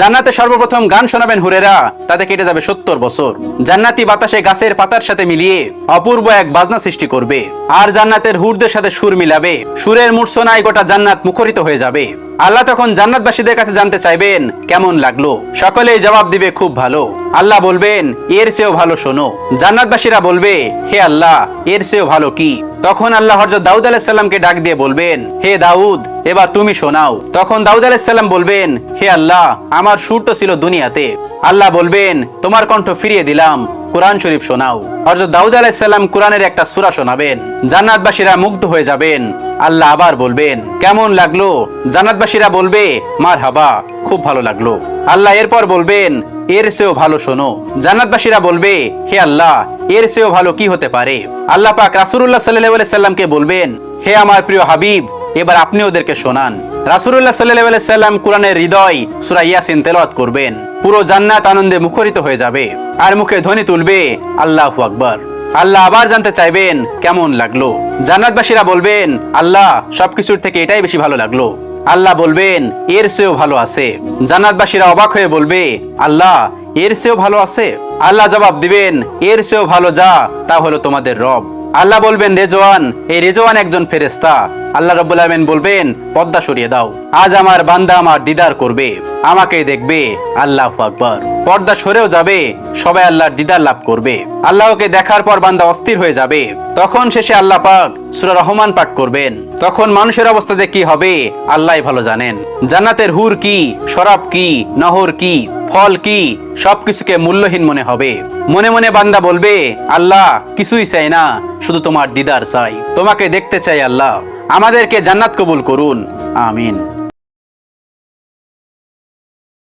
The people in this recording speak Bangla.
জান্নাতে সর্বপ্রথম গান শোনাবেন হুরেরা, তাতে কেটে যাবে সত্তর বছর। জান্নাতি বাতাসে গাছের পাতার সাথে মিলিয়ে অপূর্ব এক বাজনা সৃষ্টি করবে। আর জান্নাতের হুরদের সাথে সুর মিলাবে। সুরের মূর্ছনায় গোটা জান্নাত মুখরিত হয়ে যাবে। আল্লাহ তখন জান্নাতবাসীদের কাছে জানতে চাইবেন, কেমন লাগল? সকলেই জবাব দিবে, খুব ভালো। আল্লাহ বলবেন, এর চেয়েও ভালো শোনো। জান্নাতবাসীরা বলবে, হে আল্লাহ, এর চেয়েও ভালো কি? তখন আল্লাহ হরজত দাউদ আলাইসাল্লামকে ডাক দিয়ে বলবেন, হে দাউদ, এবার তুমি শোনাও। তখন দাউদ আলাইসাল্লাম বলবেন, হে আল্লাহ, আমার সুর তো ছিল দুনিয়াতে। আল্লাহ বলবেন, তোমার কণ্ঠ ফিরিয়ে দিলাম। কোরআন শরীফ শোনাও। হরজত দাউদ আলাইসাল্লাম কোরআনের একটা সূরা শোনাবেন। জান্নাতবাসীরা মুগ্ধ হয়ে যাবেন। আল্লাহ আবার বলবেন, কেমন লাগল? জান্নাতবাসীরা বলবে মার হাবা খুব ভালো লাগল। আল্লাহ এরপর বলবেন, এর চেয়েও ভালো শোনো। জান্নাতবাসীরা বলবে, হে আল্লাহ, এর চেয়েও ভালো কি হতে পারে? আল্লাহ পাক রাসূলুল্লাহ সাল্লাল্লাহু আলাইহি সাল্লামকে বলবেন, হে আমার প্রিয় হাবিব এবার আপনি ওদেরকে শোনান। রাসূলুল্লাহ সাল্লাল্লাহু আলাইহি সাল্লাম কোরআনের হৃদয় সূরা ইয়াসিন তেলাওয়াত করবেন। পুরো জান্নাত আনন্দে মুখরিত হয়ে যাবে। আর মুখে ধ্বনি তুলবে আল্লাহু আকবার। আল্লাহ আবার জানতে চাইবেন কেমন লাগল। জান্নাতবাসীরা বলবেন, আল্লাহ, সবকিছুর থেকে এটাই বেশি ভালো লাগল। আল্লাহ বলবেন, এর চেয়েও ভালো আছে। জান্নাতবাসীরা অবাক হয়ে বলবে, আল্লাহ, এর চেয়েও ভালো আছে? আল্লাহ জবাব দিবেন, এর চেয়েও ভালো যা, তা হলো তোমাদের রব। আল্লাহ বলবেন, রেজওয়ান, এই রেজওয়ান একজন ফেরেস্তা আল্লাহ রব্বুল আলমেন বলবেন পদ্মা সরিয়ে দাও। আজ আমার বান্দা আমার দিদার করবে। আমাকে দেখবে, আল্লাহ আকবর। পর্দা সরেও যাবে, সবাই আল্লাহর দিদার লাভ করবে। আল্লাহকে দেখার পর বান্দা অস্থির হয়ে যাবে। তখন শেষে আল্লাহ পাক সুরা রহমান পাঠ করবেন। তখন মানুষের অবস্থা যে কি হবে আল্লাহ ভালো জানেন। জান্নাতের হুর কি, শরাব কি, নহর কি, ফল কি, সবকিছুকে মূল্যহীন মনে হবে। মনে মনে বান্দা বলবে, আল্লাহ কিছুই চাই না, শুধু তোমার দিদার চাই। তোমাকে দেখতে চাই আল্লাহ। আমাদেরকে জান্নাত কবুল করুন। আমিন।